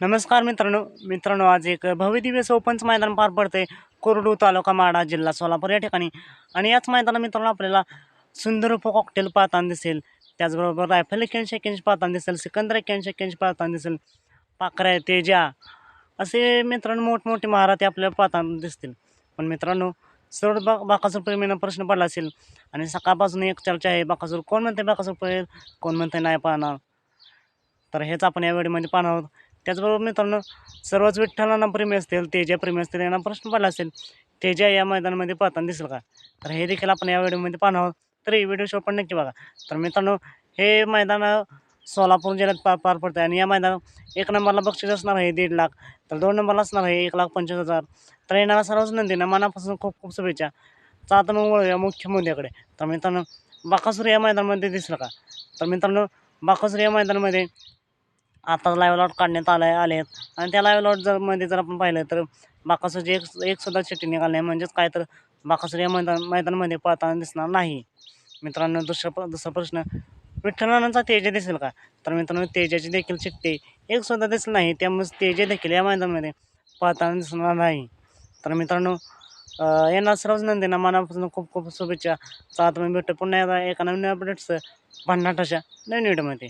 नमस्कार मित्रांनो मित्रांनो आज एक भव्य सोपंच मैदान पार पडते कोरडू तालुका माडा जिल्हा सोलापूर या ठिकाणी. आणि याच मैदानात मित्रांनो आपल्याला सुंदर उप कॉकटेल पाहताना दिसेल. त्याचबरोबर रायफल एक्क्याऐंशी एक्क्याऐंशी पाहताना दिसेल सिकंदर एक्क्याऐंशी एक्क्याऐंशी पाहताना दिसेल पाकऱ्या तेजा असे मित्रांनो मोठमोठे महाराथे आपल्याला पाहताना दिसतील. पण मित्रांनो सर्व बा बाकासूर प्रेमीनं प्रश्न पडला असेल. आणि सकाळपासून एक चर्चा आहे बाकासूर कोण म्हणते बाकासूर पळेल कोण म्हणते नाही पाहणार. तर हेच आपण या व्हिडिओमध्ये पाहणार आहोत. त्याचबरोबर मित्रांनो सर्वच विठ्ठलांना प्रेमी असतील तेजा प्रेमी असतील यांना प्रश्न पडला असेल तेजा या मैदानामध्ये पाहताना दिसेल का? तर हे देखील आपण या व्हिडिओमध्ये पाहणार आहोत. तर हे व्हिडिओ शो पण नक्की बघा. तर मित्रांनो हे मैदान सोलापूर जिल्ह्यात पार पार पडतं आणि या मैदानात एक नंबरला बक्षीस असणार आहे दीड लाख. तर दोन नंबरला असणार आहे एक लाख पंचवीस हजार. तर येणारा सर्वच नंदीनं मनापासून खूप खूप शुभेच्छा. तर आता मग वळूया मुख्य मुद्द्याकडे. तर मित्रांनो बाकासूर या मैदानामध्ये दिसलं का? तर मित्रांनो बाकासूर या मैदानामध्ये आता लाईव्ह लॉट काढण्यात आले आले आहेत आणि त्या लाईव्ह लॉट जर मध्ये जर आपण पाहिलं तर बाकासूरची एक एक सुद्धा चिठ्ठी निघाली नाही. म्हणजेच काय तर बाकासूर या मैदान मैदानामध्ये पाहताना दिसणार नाही. मित्रांनो दुसरा प- दुसरा प्रश्न. विठ्ठलानंचा तेजे दिसेल का? तर मित्रांनो तेजाची देखील चिठ्ठी एक सुद्धा दिसली नाही. त्यामुळे तेजे देखील या मैदानामध्ये पाहताना दिसणार नाही. तर मित्रांनो यांना सर्वच नंदींना मनापासून खूप खूप शुभेच्छा. तर तुम्ही भेटतो पुन्हा एका नवीन अपडेट्स भन्नाटाच्या नवीन व्हिडिओमध्ये